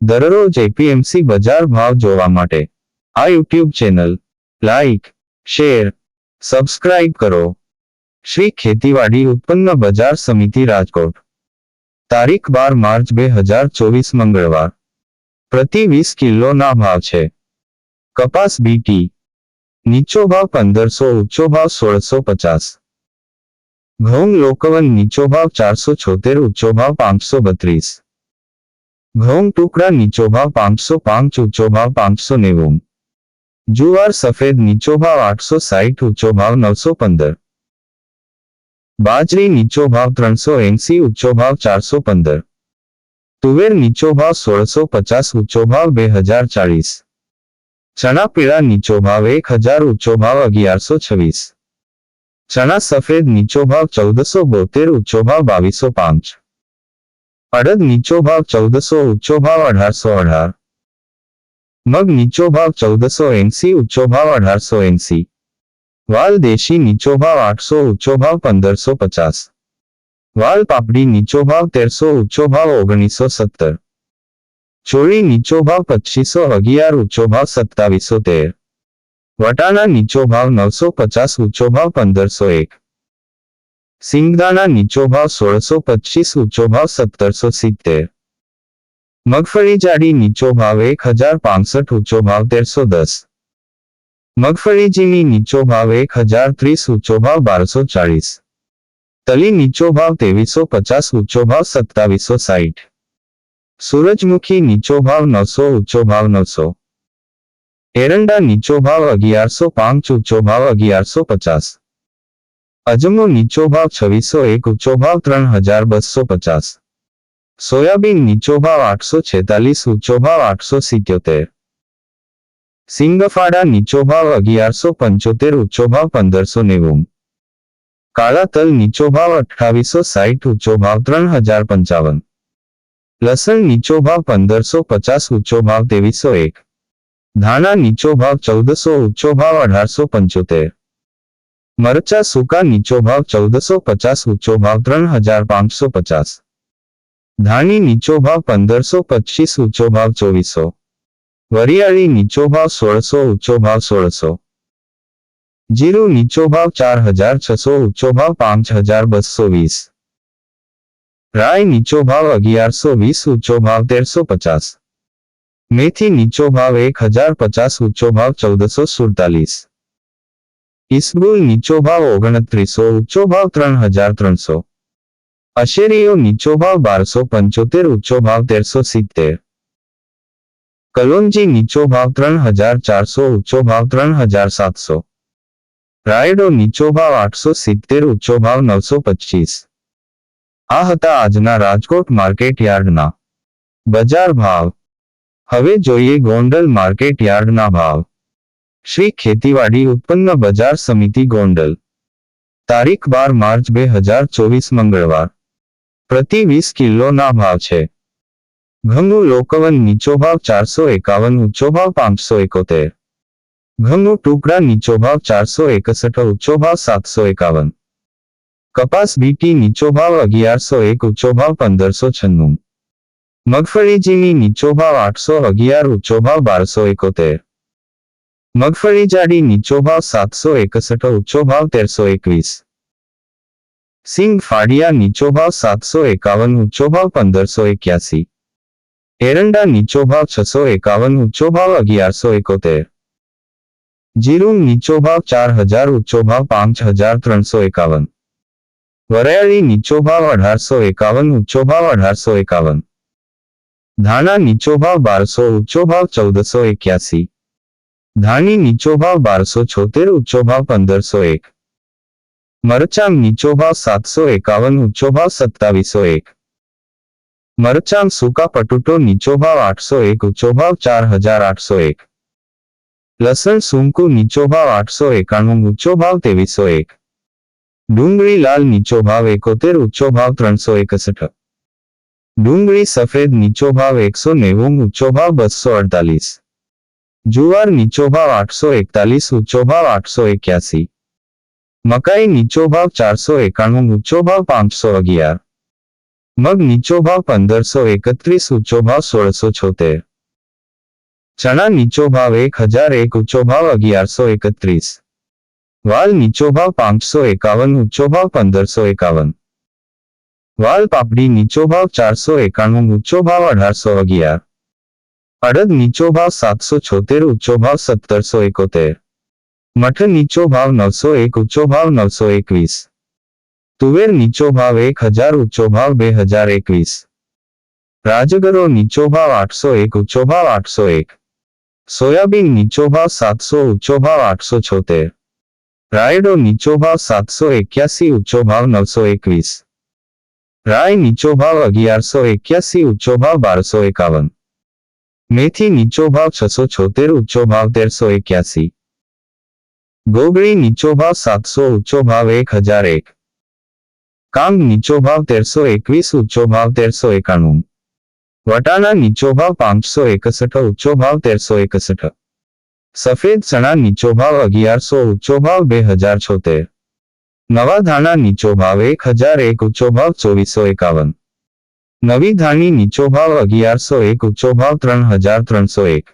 દરરોજ એપીએમસી બજાર ભાવ જોવા માટે આ YouTube channel like share subscribe કરો શ્રી ખેતીવાડી ઉત્પન્ન બજાર સમિતિ રાજકોટ તારીખ બાર માર્ચ બે હજાર ચોવીસ મંગળવાર પ્રતિ વીસ કિલોના ભાવ છે કપાસ બીટી નીચો ભાવ પંદરસો ઊંચો ભાવ સોળસો પચાસ ઘઉં લોકવન નીચો ભાવ ચારસો છોતેર ઊંચો ભાવ પાંચસો બત્રીસ ઘઉં ટુકડા નીચો ભાવ પાંચસો પાંચ, ઊંચો ભાવ પાંચસો નેવું. જુવાર સફેદ નીચો ભાવ આઠસો સાઠ, ઊંચો ભાવ નવસો પંદર. બાજરી નીચો ભાવ ત્રણસો એંસી, ઊંચો ભાવ ચારસો પંદર. તુવેર નીચો ભાવ સોળસો પચાસ, ઊંચો ભાવ બે હજાર ચાળીસ. ચણા પીળા નીચો ભાવ એક હજાર, ઊંચો ભાવ અગિયારસો છવ્વીસ. ચણા સફેદ નીચો ભાવ ચૌદસો બોતેર, ઊંચો ભાવ બાવીસો પાંચ. અડદ નીચો ભાવ ચૌદસો ઊંચો ભાવ અઢારસો અઢાર મગ નીચો ભાવ ચૌદસો એંસી ઊંચો ભાવ અઢારસો એંસી વાલ દેશી નીચો ભાવ આઠસો ઊંચો ભાવ પંદરસો પચાસ વાલ પાપડી નીચો ભાવ તેરસો ઊંચો ભાવ ઓગણીસો સત્તર ચોળી નીચો ભાવ પચીસો અગિયાર ઊંચો ભાવ સત્તાવીસો તેર વટાણા નીચો ભાવ નવસો પચાસ ઊંચો ભાવ પંદરસો એક સિંગદાણા નીચો ભાવ સોળસો પચીસ ઊંચો ભાવ સત્તરસો સિત્તેર મગફળી જાડી નીચો ભાવ એક હજાર પાંસઠ ઊંચો ભાવ તેરસો દસ મગફળી ઝીણી નીચો ભાવ એક હજાર ત્રીસ ઊંચો ભાવ બારસો ચાળીસ તલી નીચો ભાવ ત્રેવીસો પચાસ ઊંચો ભાવ સત્તાવીસો સાઠ સૂરજમુખી નીચો ભાવ નવસો ઊંચો ભાવ નવસો એરંડા નીચો ભાવ અગિયારસો પાંચ ઊંચો ભાવ અગિયારસો પચાસ અજમો નીચો ભાવ છવ્વીસો એક ઊંચો ભાવ ત્રણ હજાર બસો પચાસ સોયાબીન નીચો ભાવ આઠસો છેતાલીસ ઊંચો ભાવ આઠસો સિત્યોતેર સિંગફાડા નીચો ભાવ અગિયારસો પંચોતેર ઊંચો ભાવ પંદરસો નેવું કાળા તલ નીચો ભાવ અઠ્ઠાવીસો સાઠ ઊંચો ભાવ ત્રણ હજાર પંચાવન લસણ નીચો ભાવ પંદરસો પચાસ ઊંચો ભાવ ત્રેવીસો એક ધાણા નીચો ભાવ ચૌદસો ઊંચો ભાવ અઢારસો પંચોતેર મરચા સૂકા નીચો ભાવ ચૌદસો પચાસ ઊંચો ભાવ ત્રણ હજાર પાંચસો પચાસ ધાણી નીચો ભાવ પંદરસો પચીસ ઊંચો ભાવ ચોવીસો વરિયાળી નીચો ભાવ સોળસો ઊંચો ભાવ સોળસો જીરું નીચો ભાવ ચાર હજાર છસો ઊંચો ભાવ પાંચ હજાર બસો વીસ રાય નીચો ભાવ અગિયારસો વીસ ઊંચો ભાવ તેરસો પચાસ મેથી નીચો ભાવ એક હજાર પચાસ ઊંચો ભાવ ચૌદસો સુડતાલીસ ઇસબુલ નીચો ભાવ ઓગણત્રીસો ઊંચો ભાવ ત્રણ હજાર ત્રણસો અશેરીઓ નીચો ભાવ બારસો પંચોતેર ઊંચો ભાવ તેરસો સિત્તેર કલોંજી નીચો ભાવ ત્રણ હજાર ચારસો ઊંચો ભાવ ત્રણ હજાર સાતસો રાયડો નીચો ભાવ આઠસો સિત્તેર ઊંચો ભાવ નવસો પચીસ આ હતા આજના રાજકોટ માર્કેટ યાર્ડના બજાર ભાવ હવે જોઈએ ગોંડલ માર્કેટ યાર્ડના ભાવ શ્રી ખેતીવાડી ઉત્પન્ન બજાર સમિતિ ગોંડલ. તારીખ બાર માર્ચ બે હજાર ચોવીસ મંગળવાર. પ્રતિ વીસ કિલોના ભાવ છે. ઘઉંનું લોકવન નીચો ભાવ ચારસો એકાવન, ઊંચો ભાવ પાંચસો એકોતેર. ઘઉંનું ટુકડા નીચો ભાવ ચારસો એકસઠ, ઊંચો ભાવ સાતસો એકાવન. કપાસ બીટી નીચો ભાવ અગિયારસો એક, ઊંચો ભાવ પંદરસો છન્નું. મગફળીજીની નીચો ભાવ આઠસો અગિયાર, ઊંચો ભાવ બારસો એકોતેર. મગફળી જાડી નીચો ભાવ સાતસો એકસઠ ઊંચો ભાવ તેરસો એકવીસ સિંગ ફાડિયા નીચો ભાવ સાતસો એકાવન ઊંચો ભાવ પંદરસો એક્યાસી એરંડા નીચો ભાવ છસો એકાવન ઊંચો ભાવ અગિયારસો એકોતેર જીરું નીચો ભાવ ચાર હજાર ઊંચો ભાવ પાંચ હજાર ત્રણસો એકાવન વરિયાળી નીચો ભાવ અઢારસો એકાવન ઊંચો ભાવ અઢારસો એકાવન ધાણા નીચો ભાવ બારસો ઊંચો ભાવ ચૌદસો એક્યાસી ધાણી નીચો ભાવ બારસો છોતેર ઊંચો ભાવ પંદરસો એક મરચાં નીચો ભાવ સાતસો એકાવન ઊંચો ભાવ સત્તાવીસો એક મરચાં સૂકા પટુટો નીચો ભાવ આઠસો એક ઊંચો ભાવ ચાર હજાર આઠસો એક લસણ સૂંકુ નીચો ભાવ આઠસો એકાણું ઊંચો ભાવ ત્રેવીસો એક ડુંગળી લાલ નીચો ભાવ એકોતેર ઊંચો ભાવ ત્રણસો એકસઠ ડુંગળી સફેદ નીચો ભાવ એકસો નેવું ઊંચો ભાવ બસો અડતાલીસ જુવાર નીચો ભાવ આઠસો એકતાલીસ, ઊંચો ભાવ આઠસો એક્યાસી. મકાઈ નીચો ભાવ ચારસો એકાણું, ઊંચો ભાવ પાંચસો અગિયાર. મગ નીચો ભાવ પંદરસો એકત્રીસ, ઊંચો ભાવ સોળસો છોતેર. ચણા નીચો ભાવ એક હજાર એક, ઊંચો ભાવ અગિયારસો એકત્રીસ. વાલ નીચો ભાવ પાંચસો એકાવન, ઊંચો ભાવ પંદરસો એકાવન. વાલ પાપડી નીચો ભાવ ચારસો એકાણું, ઊંચો ભાવ અઢારસો અગિયાર. અડદ નીચો ભાવ સાતસો છોતેર ઊંચો ભાવ સત્તરસો એકોતેર મઠ નીચો ભાવ નવસો એક ઊંચો ભાવ નવસો એકવીસ તુવેર નીચો ભાવ એક હજાર ઊંચો ભાવ બે હજાર એકવીસ રાજગરો નીચો ભાવ આઠસો એક ઊંચો ભાવ આઠસો એક સોયાબીન નીચો ભાવ સાતસો ઊંચો ભાવ આઠસો છોતેર રાયડો નીચો ભાવ સાતસો એક્યાસી ઊંચો ભાવ નવસો એકવીસ રાય નીચો ભાવ અગિયારસો એક્યાસી ઊંચો ભાવ બારસો એકાવન મેથી નીચો ભાવ છસો છોતેર ઊંચો ભાવ તેરસો એક્યાસી ગોગળી નીચો ભાવ સાતસો ઊંચો ભાવ એક હજાર એક કાંગ નીચો ભાવ તેરસો એકવીસ ઊંચો ભાવ તેરસો એકાણું વટાણા નીચો ભાવ પાંચસો એકસઠ ઊંચો ભાવ તેરસો એકસઠ સફેદ ચણા નીચો ભાવ અગિયારસો ઊંચો ભાવ બે હજાર છોતેર નવા ધાણા નીચો ભાવ એક હજાર એક ઊંચો ભાવ ચોવીસો એકાવન નવી ધાણી નીચો ભાવ અગિયારસો એક ઊંચો ભાવ ત્રણ હજાર ત્રણસો એક.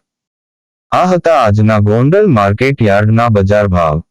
આ હતા આજના ગોંડલ માર્કેટ યાર્ડના બજાર ભાવ.